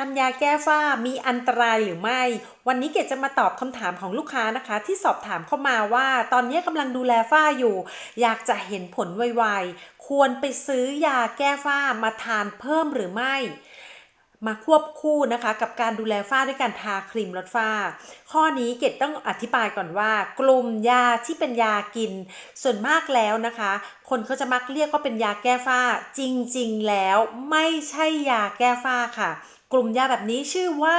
านยาแก้ฝ้ามีอันตรายหรือไม่ วันนี้เกดจะมาตอบคำถามของลูกค้านะคะ ที่สอบถามเข้ามาว่า ตอนนี้กำลังดูแลฝ้าอยู่ อยากจะเห็นผลไวๆ ควรไปซื้อยาแก้ฝ้ามาทานเพิ่มหรือไม่ มาควบคู่นะคะกับการดูแลฝ้าด้วยการทาครีมลดฝ้า ข้อนี้เกดต้องอธิบายก่อนว่า กลุ่มยาที่เป็นยากิน ส่วนมากแล้วนะคะคนเขาจะมักเรียกว่าเป็นยาแก้ฝ้า จริงๆ แล้วไม่ใช่ยาแก้ฝ้าค่ะ กลุ่มยาแบบนี้ชื่อว่า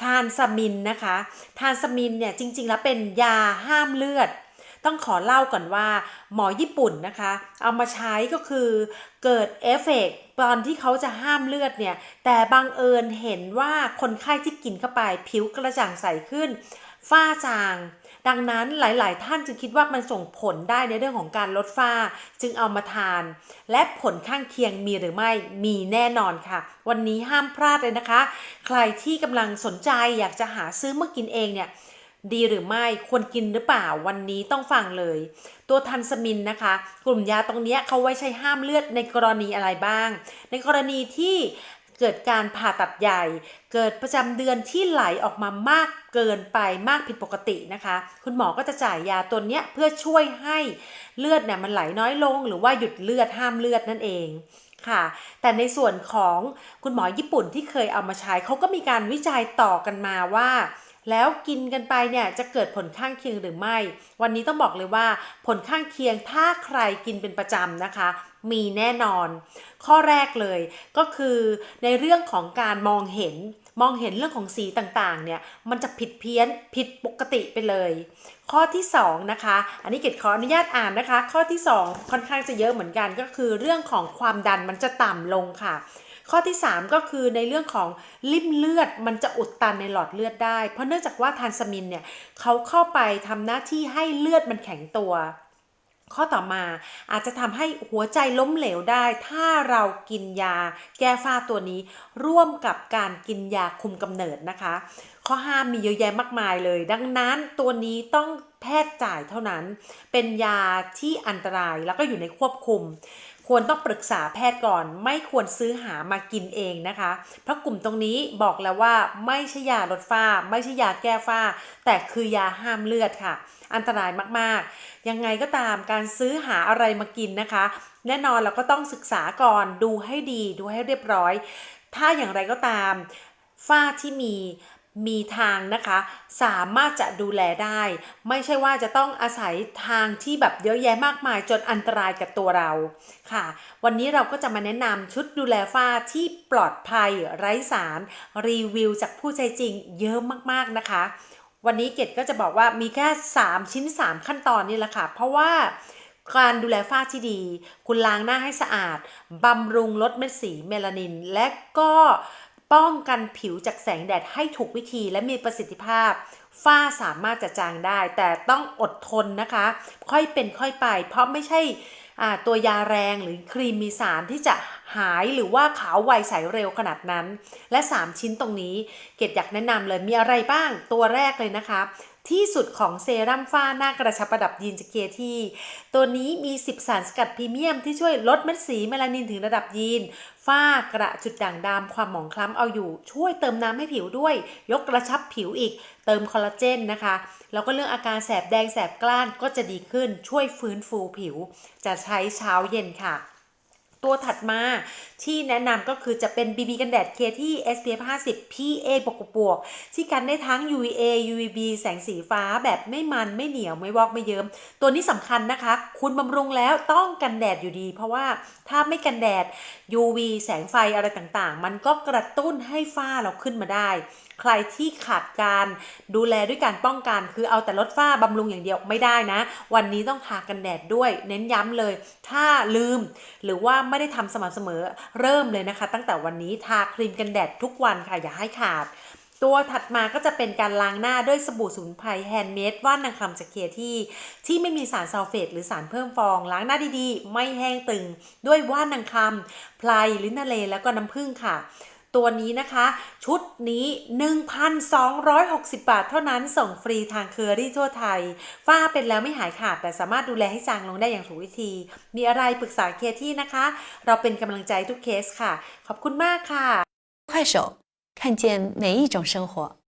ทานซามินนะคะทานซามินเนี่ยจริงๆ แล้วเป็นยาห้ามเลือด ต้องขอเล่าก่อนว่า หมอญี่ปุ่นนะคะ เอามาใช้ก็คือเกิดเอฟเฟกต์ตอนที่เขาจะห้ามเลือดเนี่ย แต่บังเอิญเห็นว่าคนไข้ที่กินเข้าไปผิวกระจ่างใสขึ้น ฝ้าจาง ดังนั้นหลาย ๆ ท่านจึงคิดว่ามันส่งผลได้ในเรื่องของการลดฝ้า จึงเอามาทาน และผลข้างเคียงมีหรือไม่มีแน่นอนค่ะ วันนี้ห้ามพลาดเลยนะคะ ใครที่กำลังสนใจอยากจะหาซื้อมากินเองเนี่ยดีหรือไม่ควรกินหรือเปล่าวันนี้ต้องฟังเลย ตัวทันสมินนะคะ กลุ่มยาตรงนี้เขาไว้ใช้ห้ามเลือดในกรณีอะไรบ้าง ในกรณีที่ เกิดการผ่าตัดใหญ่ เกิดประจำเดือนที่ไหลออกมามากเกินไปมากผิดปกตินะคะ คุณหมอก็จะจ่ายยาตัวเนี้ยเพื่อช่วยให้เลือดเนี่ยมันไหลน้อยลง หรือว่าหยุดเลือดห้ามเลือดนั่นเองค่ะ แต่ในส่วนของคุณหมอญี่ปุ่นที่เคยเอามาใช้เขาก็มีการวิจัยต่อกันมาว่า แล้วกินกันไปเนี่ยจะเกิดผลข้างเคียงหรือไม่ วันนี้ต้องบอกเลยว่า ผลข้างเคียงถ้าใครกินเป็นประจำนะคะ มีแน่นอน ข้อแรกเลยก็คือในเรื่องของการมองเห็นมองเห็นเรื่องของสีต่างๆ เนี่ย มันจะผิดเพี้ยนผิดปกติไปเลย ข้อที่ 2 นะคะ อันนี้เกดขออนุญาตอ่านนะคะ ข้อที่ 2 ค่อนข้างจะเยอะเหมือนกันก็คือเรื่องของความดันมันจะต่ำลงค่ะ ข้อที่ 3 ก็คือในเรื่องของลิ่มเลือดมันจะอุดตันในหลอดเลือดได้ เพราะเนื่องจากว่าทานสมินเนี่ยเขาเข้าไปทำหน้าที่ให้เลือดมันแข็งตัว ข้อต่อมาอาจจะทำให้หัวใจล้มเหลวได้ ถ้าเรากินยาแก้ฝ้าตัวนี้ ร่วมกับการกินยาคุมกำเนิดนะคะ ข้อห้ามมีเยอะแยะมากมายเลย ดังนั้นตัวนี้ต้องแพทย์จ่ายเท่านั้น เป็นยาที่อันตรายแล้วก็อยู่ในควบคุม ควรต้องปรึกษาแพทย์ก่อน ไม่ควรซื้อหามากินเองนะคะ เพราะกลุ่มตรงนี้บอกแล้วว่าไม่ใช่ยาลดฝ้า ไม่ใช่ยาแก้ฝ้า แต่คือยาห้ามเลือดค่ะ อันตรายมากๆ ยังไงก็ตามการซื้อหาอะไรมากินนะคะ แน่นอนเราก็ต้องศึกษาก่อนดูให้ดีดูให้เรียบร้อย ถ้าอย่างไรก็ตามฝ้าที่มี มีทางนะคะ สามารถจะดูแลได้ ไม่ใช่ว่าจะต้องอาศัยทางที่แบบเยอะแยะมากมายจนอันตรายกับตัวเราค่ะ วันนี้เราก็จะมาแนะนำชุดดูแลฝ้าที่ปลอดภัยไร้สาร รีวิวจากผู้ใช้จริงเยอะมากๆนะคะ วันนี้เกดก็จะบอกว่ามีแค่ 3 ชิ้น 3 ขั้นตอนนี่แหละค่ะ เพราะว่าการดูแลฝ้าที่ดี คุณล้างหน้าให้สะอาด บำรุงลดเม็ดสีเมลานิน และก็ ป้องกันผิวจากแสงแดดให้ถูกวิธีและมีประสิทธิภาพ ฝ้าสามารถจะจางได้ แต่ต้องอดทนนะคะ ค่อยเป็นค่อยไป เพราะไม่ใช่ตัวยาแรงหรือครีมมีสารที่จะหายหรือว่าขาวไวใสเร็วขนาดนั้น และ 3 ชิ้นตรงนี้ เกดอยากแนะนำเลยมีอะไรบ้างตัวแรกเลยนะคะ ที่สุดของเซรั่มฝ้าหน้ากระชับประดับยีนจากเคที่ ตัวนี้มี 10 สารสกัดพรีเมียมที่ช่วยลดเม็ดสีเมลานินถึงระดับยีน ฝ้ากระจุดด่างดำความหมองคล้ำเอาอยู่ ช่วยเติมน้ำให้ผิวด้วย ยกกระชับผิวอีก เติมคอลลาเจนนะคะ แล้วก็เรื่องอาการแสบแดงแสบกล้านก็จะดีขึ้นช่วยฟื้นฟูผิว จะใช้เช้าเย็นค่ะ ตัวถัดมาที่แนะนำก็คือจะเป็น BB กันแดดเคที่ SPF 50 PA บวกบวกที่กันได้ทั้ง UVA UVB แสงสีฟ้าแบบไม่มันไม่เหนียวไม่วอกไม่เยิ้มตัวนี้สำคัญนะคะ คุณบำรุงแล้วต้องกันแดดอยู่ดี เพราะว่าถ้าไม่กันแดด UV แสงไฟอะไรต่างๆ มันก็กระตุ้นให้ฝ้าเราขึ้นมาได้ ใครที่ขาดการดูแลด้วยการป้องกัน คือเอาแต่ลดฝ้าบำรุงอย่างเดียวไม่ได้นะ วันนี้ต้องทากันแดดด้วย เน้นย้ำเลย ถ้าลืมหรือว่าไม่ได้ทำสม่ำเสมอ เริ่มเลยนะคะ ตั้งแต่วันนี้ทาครีมกันแดดทุกวันค่ะ อย่าให้ขาด ตัวถัดมาก็จะเป็นการล้างหน้าด้วยสบู่สมุนไพรแฮนด์เมดว่านนางคำจากเคที่ ที่ไม่มีสารซัลเฟตหรือสารเพิ่มฟอง ล้างหน้าดีๆ ไม่แห้งตึง ด้วยว่านนางคำไพรลิ้นทะเลแล้วก็น้ำผึ้งค่ะ ตัวนี้นะคะ ชุดนี้ 1,260 บาทเท่านั้นส่งฟรีทางเคอรี่ทั่วไทย ฝ้าเป็นแล้วไม่หายขาด แต่สามารถดูแลให้จางลงได้อย่างถูกวิธี มีอะไรปรึกษาเคที่นะคะ เราเป็นกำลังใจทุกเคสค่ะ ขอบคุณมากค่ะ 快手， 看见每一种生活。